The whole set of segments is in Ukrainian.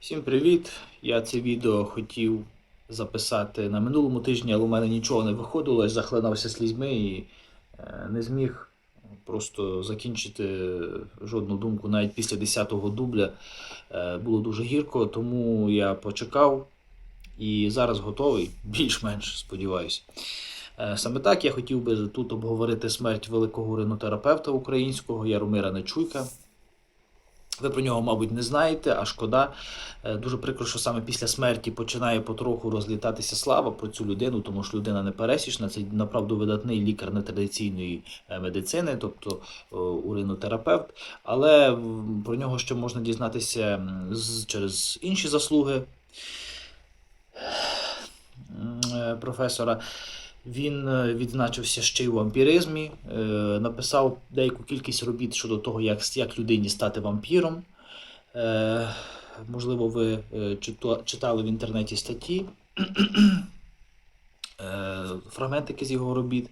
Всім привіт! Я це відео хотів записати на минулому тижні, але у мене нічого не виходило, я захлинався слізьми і е, не зміг просто закінчити жодну думку навіть після 10-го дубля. Е, Було дуже гірко, тому я почекав і зараз готовий, більш-менш сподіваюся. Е, Саме так я хотів би тут обговорити смерть великого ринотерапевта українського Яромира Нечуйка. Ви про нього, мабуть, не знаєте, а шкода. Е, Дуже прикро, що саме після смерті починає потроху розлітатися слава про цю людину, тому що людина не пересічна, це направду видатний лікар нетрадиційної е, медицини, тобто е, уринотерапевт. Але про нього ще можна дізнатися через інші заслуги професора. Він е, відзначився ще й у вампіризмі, е, написав деяку кількість робіт щодо того, як, як людині стати вампіром. Е, Можливо, ви читали в інтернеті статті, фрагментики з його робіт.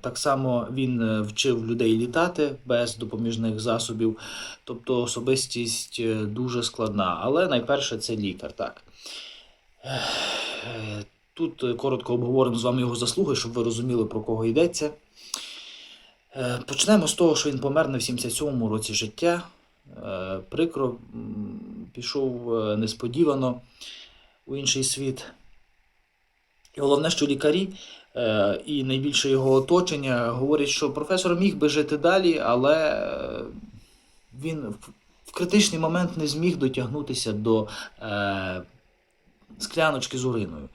Так само він вчив людей літати без допоміжних засобів, тобто особистість дуже складна. Але найперше це лікар. Так. Тут е, коротко обговоримо з вами його заслуги, щоб ви розуміли, про кого йдеться. Е, Почнемо з того, що він помер на 77-му році життя. Е, Прикро пішов несподівано у інший світ. І головне, що лікарі і найбільше його оточення говорять, що професор міг би жити далі, але він в- критичний момент не зміг дотягнутися до скляночки з уриною.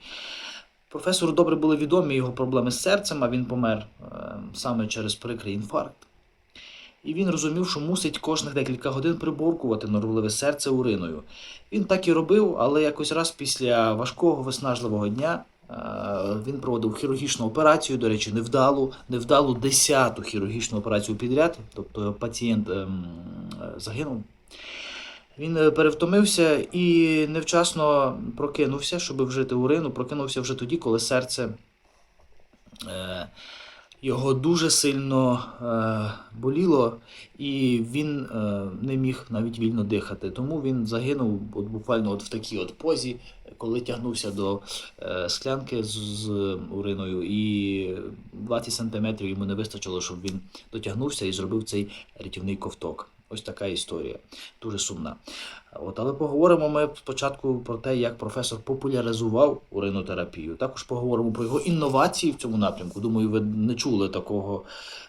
Професору добре були відомі його проблеми з серцем, а він помер е, саме через прикрий інфаркт. І він розумів, що мусить кожних декілька годин приборкувати норовливе серце уриною. Він так і робив, але якось раз після важкого виснажливого дня е, він проводив хірургічну операцію, до речі, невдалу, невдалу десяту хірургічну операцію підряд, тобто пацієнт ем, загинув. Він е, перевтомився і невчасно прокинувся, щоб вжити урину. Прокинувся вже тоді, коли серце е, його дуже сильно е, боліло, і він не міг навіть вільно дихати. Тому він загинув от буквально от в такій от позі, коли тягнувся до склянки з уриною, і 20 сантиметрів йому не вистачило, щоб він дотягнувся і зробив цей рятівний ковток. Ось така історія, дуже сумна. От, але поговоримо ми спочатку про те, як професор популяризував уринотерапію. Також поговоримо про його інновації в цьому напрямку. Думаю, ви не чули такого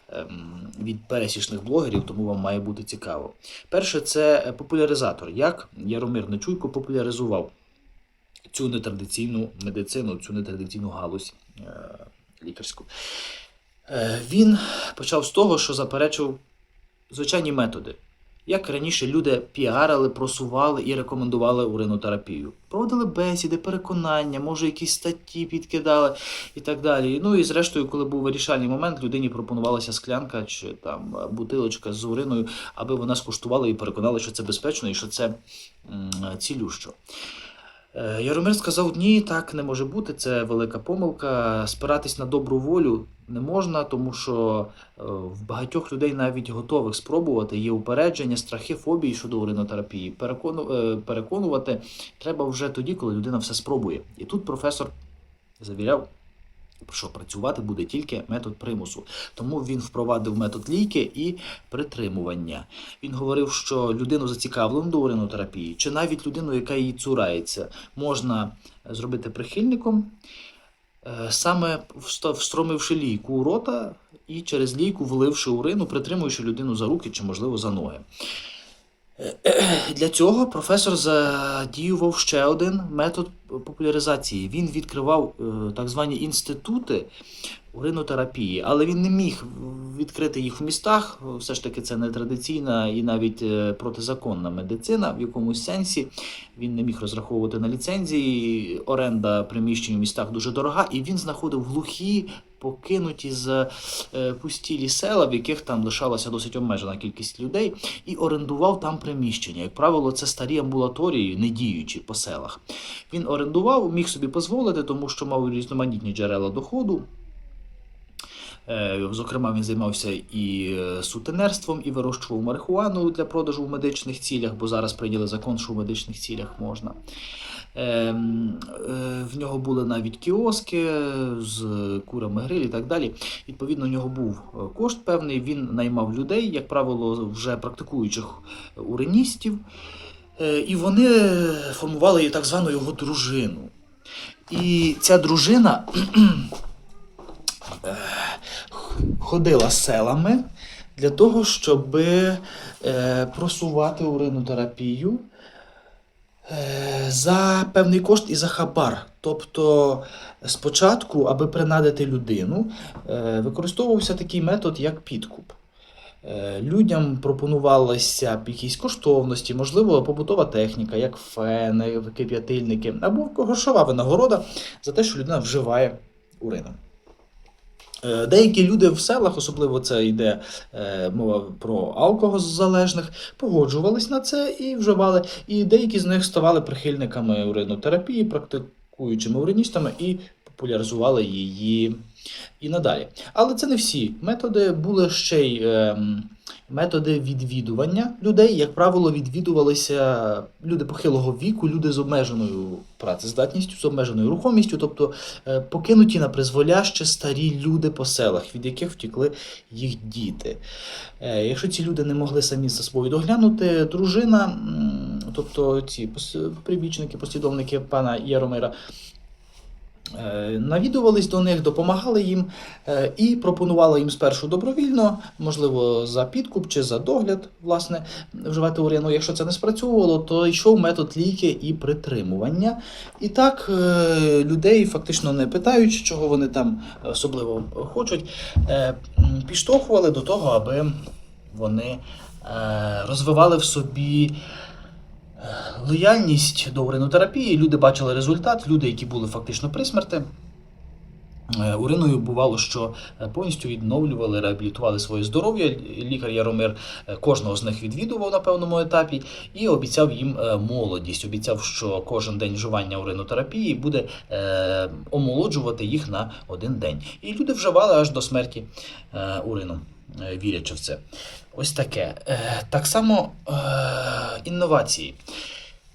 ем, від пересічних блогерів, тому вам має бути цікаво. Перше, це популяризатор. Як Яромир Нечуйко популяризував цю нетрадиційну медицину, цю нетрадиційну галузь е, лікарську. Е, він почав з того, що заперечив звичайні методи. Як раніше люди піарили, просували і рекомендували уринотерапію. Проводили бесіди, переконання, може якісь статті підкидали і так далі. Ну і зрештою, коли був вирішальний момент, людині пропонувалася склянка чи там е, бутилочка з уриною, аби вона скуштувала і переконала, що це безпечно і що це цілющо. Е, Яромир сказав: ні, так не може бути, це велика помилка. Спиратись на добру волю не можна, тому що е, в багатьох людей навіть готових спробувати є упередження, страхи, фобії щодо уринотерапії. Перекону, е, переконувати треба вже тоді, коли людина все спробує. І тут професор завіряв, що працювати буде тільки метод примусу. Тому він впровадив метод лійки і притримування. Він говорив, що людину зацікавлену до уринотерапії, чи навіть людину, яка її цурається, можна зробити прихильником, е, саме встромивши лійку у рота і через лійку вливши урину, притримуючи людину за руки чи, можливо, за ноги. Для цього професор задіював ще один метод популяризації. Він відкривав е, так звані інститути уринотерапії, але він не міг відкрити їх в містах. Все ж таки, це не традиційна і навіть е, протизаконна медицина в якомусь сенсі. Він не міг розраховувати на ліцензії. Оренда приміщень у містах дуже дорога, і він знаходив глухі. Покинуті з е, пустілі села, в яких там лишалася досить обмежена кількість людей, і орендував там приміщення. Як правило, це старі амбулаторії, не діючі по селах. Він орендував, міг собі дозволити, тому що мав різноманітні джерела доходу. Е, Зокрема, він займався і е, сутенерством, і вирощував марихуану для продажу в медичних цілях, бо зараз прийняли закон, що в медичних цілях можна. Ем, е, В нього були навіть кіоски з курами гриль і так далі. Відповідно, у нього був е, кошт певний. Він наймав людей, як правило, вже практикуючих уриністів, Е, і вони формували так звану його дружину. І ця дружина ходила селами для того, щоб просувати уринотерапію за певний кошт і за хабар. Тобто, спочатку, аби принадити людину, е, використовувався такий метод, як підкуп. Е, Людям пропонувалися якісь коштовності, можливо, побутова техніка, як фени, кип'ятильники, або грошова винагорода за те, що людина вживає урину. Е, Деякі люди в селах, особливо це йде е, мова про алкогозалежних, погоджувались на це і вживали. І деякі з них ставали прихильниками уринотерапії, практикуючими уриністами і популяризували її і надалі. Але це не всі методи. Були ще й ем, методи відвідування людей. Як правило, відвідувалися люди похилого віку, люди з обмеженою працездатністю, з обмеженою рухомістю, тобто е, покинуті на призволяще старі люди по селах, від яких втікли їх діти. Е, Якщо ці люди не могли самі за собою доглянути, дружина, тобто ці прибічники, послідовники пана Яромира, навідувались до них, допомагали їм е, і пропонували їм спершу добровільно, можливо, за підкуп чи за догляд, власне, вживати урину. Якщо це не спрацьовувало, то йшов метод ліки і притримування. І так е, людей, фактично не питаючи, чого вони там особливо хочуть, е, підштовхували до того, аби вони е, розвивали в собі е, лояльність до уринотерапії. Люди бачили результат, люди, які були фактично при смерти. Е, Уриною бувало, що е, повністю відновлювали, реабілітували своє здоров'я. Лікар Яромир е, кожного з них відвідував на певному етапі і обіцяв їм молодість. Обіцяв, що кожен день вживання уринотерапії буде омолоджувати їх на один день. І люди вживали аж до смерті урину, вірячи в це. Ось таке. Е, так само е, інновації.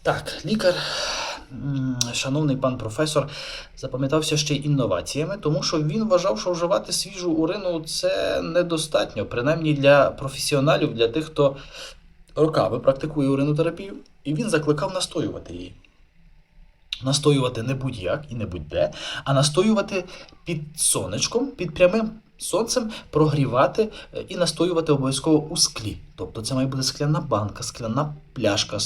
Так, лікар, шановний пан професор, запам'ятався ще й інноваціями, тому що він вважав, що вживати свіжу урину це недостатньо, принаймні для професіоналів, для тих, хто роками практикує уринотерапію, і він закликав настоювати її. Настоювати не будь-як і не будь-де, а настоювати під сонечком, під прямим сонцем, прогрівати е, і настоювати обов'язково у склі. Тобто це має бути скляна банка, скляна пляшка.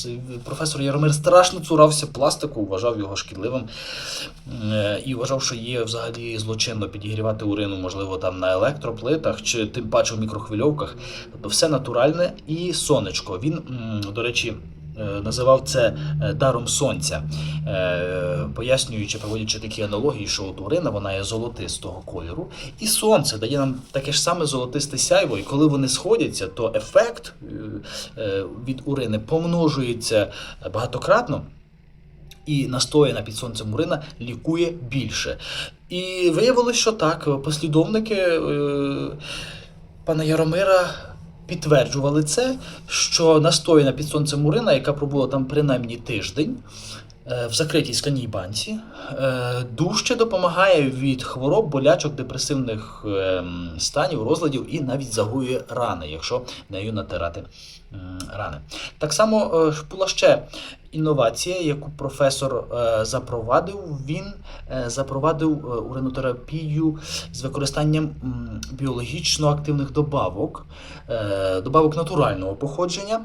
Професор Яромир страшно цурався пластику, вважав його шкідливим е, і вважав, що є взагалі злочинно підігрівати урину, можливо, там на електроплитах чи тим паче в мікрохвильовках. Тобто все натуральне і сонечко. Він, до речі, е, називав це е, даром сонця, е, пояснюючи, проводячи такі аналогії, що от урина вона є золотистого кольору, і сонце дає нам таке ж саме золотисте сяйво, і коли вони сходяться, то ефект е, е, від урини помножується багатократно. І настояна під сонцем урина лікує більше. І виявилось, що так, послідовники е, пана Яромира підтверджували це, що настояна під сонцем урина, яка пробула там принаймні тиждень в закритій скляній банці, е, дужче допомагає від хвороб, болячок, депресивних ем, станів, розладів і навіть загоює рани, якщо нею натирати рани. Так само е, була ще інновація, яку професор е, запровадив. Він е, запровадив е, уринотерапію з використанням біологічно активних добавок, е, добавок натурального походження.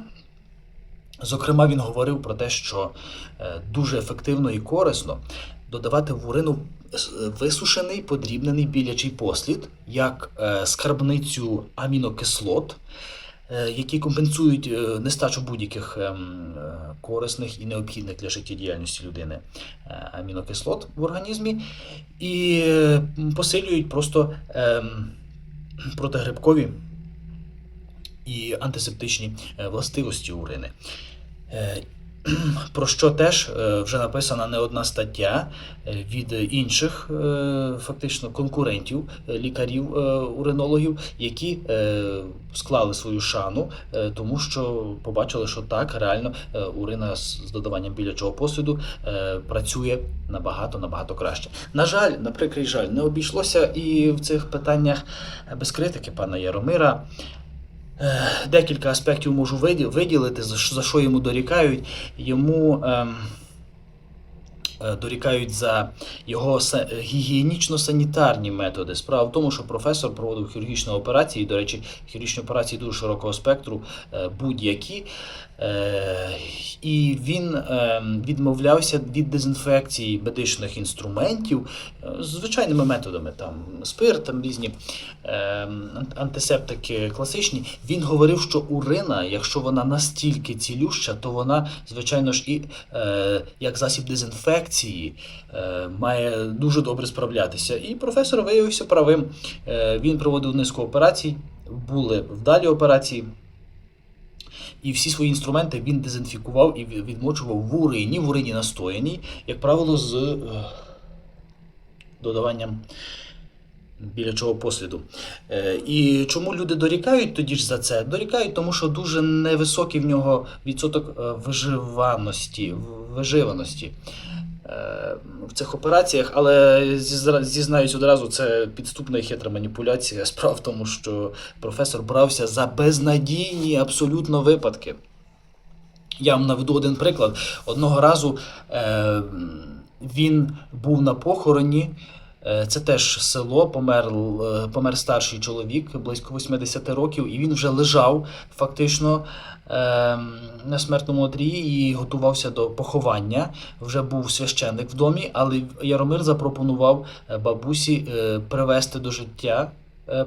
Зокрема, він говорив про те, що е, дуже ефективно і корисно додавати в урину висушений подрібнений білячий послід як е, скарбницю амінокислот, е, які компенсують е, нестачу будь-яких ем, е, корисних і необхідних для життєдіяльності людини е, амінокислот в організмі. І е, посилюють просто ем, протигрибкові і антисептичні е, властивості урини. Е, про що теж е, вже написана не одна стаття від інших фактично конкурентів, лікарів, уринологів, які склали свою шану, тому що побачили, що так реально урина з додаванням білячого посуду е, працює набагато набагато краще. На жаль, на прикрий жаль, не обійшлося і в цих питаннях без критики пана Яромира. Е, Декілька аспектів можу виді- виділити, за що, йому дорікають. Йому ем, дорікають за його гігієнічно-санітарні методи. Справа в тому, що професор проводив хірургічні операції, до речі, хірургічні операції дуже широкого спектру, е, будь-які. Е, І він е, відмовлявся від дезінфекції медичних інструментів е, звичайними методами, там спирт, там різні е, антисептики класичні. Він говорив, що урина, якщо вона настільки цілюща, то вона, звичайно ж, і е, як засіб дезінфекції е, має дуже добре справлятися. І професор виявився правим. Е, він проводив низку операцій, були вдалі операції. І всі свої інструменти він дезінфікував і відмочував в урині, в урині настояній, як правило, з е, додаванням білячого посліду. І чому люди дорікають тоді ж за це? Дорікають, тому що дуже невисокий в нього відсоток виживаності, виживаності. В цих операціях, але зізнаюсь одразу, це підступна і хитра маніпуляція. Справа в тому, що професор брався за безнадійні абсолютно випадки. Я вам наведу один приклад. Одного разу е, він був на похороні. Е, Це теж село, помер, е, помер старший чоловік близько 80 років, і він вже лежав фактично е, на смертному отрії і готувався до поховання. Вже був священник в домі, але Яромир запропонував е, бабусі привести до життя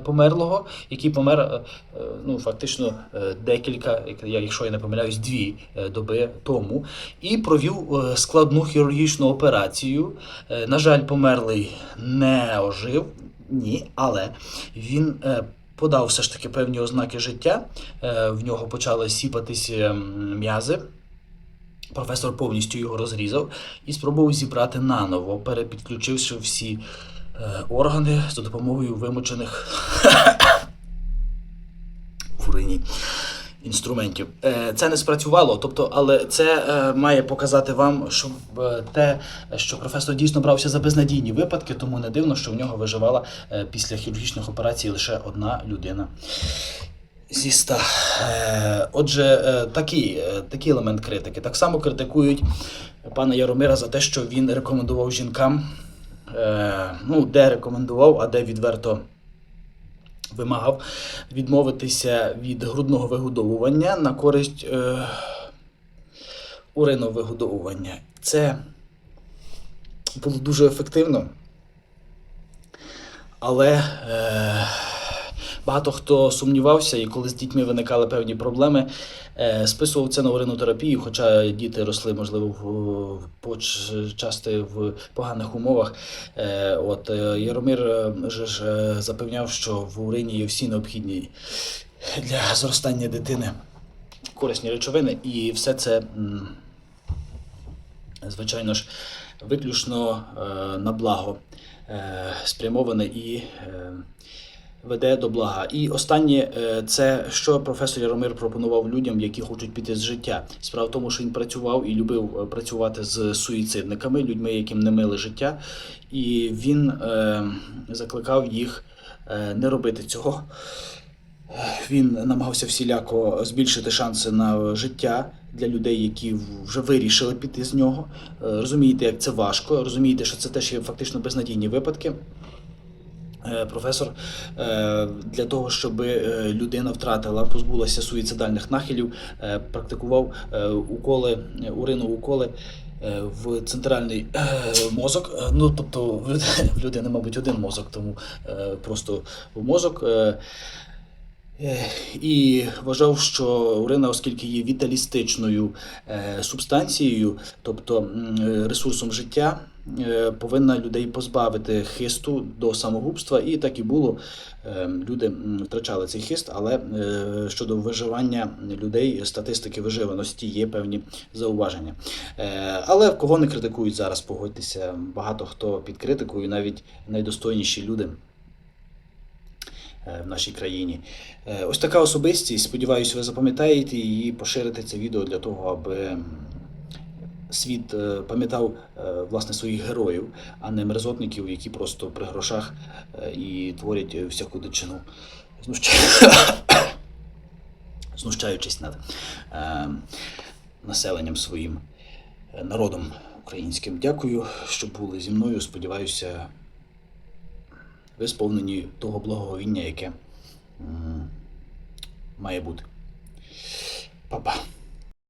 померлого, який помер е, е, ну, фактично е, декілька, якщо я не помиляюсь, дві е, доби тому, і провів е, складну хірургічну операцію. Е, На жаль, померлий не ожив, ні, але він е, подав все ж таки певні ознаки життя. Е, В нього почали сіпатися м'язи. Професор повністю його розрізав і спробував зібрати наново, перепідключивши всі е, органи за допомогою вимочених в урині інструментів. Е, Це не спрацювало, тобто, але це е, має показати вам, що е, те, що професор дійсно брався за безнадійні випадки, тому не дивно, що в нього виживала е, після хірургічних операцій лише одна людина. Зі ста. Е, Отже, е, такий, е, такий елемент критики. Так само критикують пана Яромира за те, що він рекомендував жінкам, е, ну, де рекомендував, а де відверто вимагав відмовитися від грудного вигодовування на користь е, уринового вигодовування. Це було дуже ефективно. Але е, багато хто сумнівався, і коли з дітьми виникали певні проблеми, е, списував це на уринотерапію, хоча діти росли, можливо, в, поч- часто в поганих умовах. Е, от, е, Яромир ж запевняв, що в урині є всі необхідні для зростання дитини корисні речовини, і все це, звичайно ж, виключно на благо спрямоване і веде до блага. І останнє е, це що професор Яромир пропонував людям, які хочуть піти з життя. Справа в тому, що він працював і любив е, працювати з суїцидниками, людьми, яким не мили життя, і він е, закликав їх не робити цього. Він намагався всіляко збільшити шанси на життя для людей, які вже вирішили піти з нього. Розумієте, як це важко. Розумієте, що це теж є фактично безнадійні випадки. Е, Професор е, для того, щоб е, людина втратила, позбулася суїцидальних нахилів, практикував уколи, уринув уколи в центральний мозок. Ну, тобто, в людини, мабуть, один мозок, тому просто мозок. І вважав, що урина, оскільки є віталістичною е, субстанцією, тобто ресурсом життя, е, повинна людей позбавити хисту до самогубства, і так і було. Е, Люди втрачали цей хист, але щодо виживання людей, статистики виживаності є певні зауваження. Але кого не критикують зараз, погодьтеся, багато хто під критикою, навіть найдостойніші люди в нашій країні. Е, Ось така особистість. Сподіваюся, ви запам'ятаєте її, поширите це відео для того, аби світ е, пам'ятав е, власне своїх героїв, а не мерзотників, які просто при грошах е, і творять е, всяку дичину, знущаючись над е, населенням своїм, е, народом українським. Дякую, що були зі мною. Сподіваюся, ви сповнені того благоговіння, яке має бути. Па-па.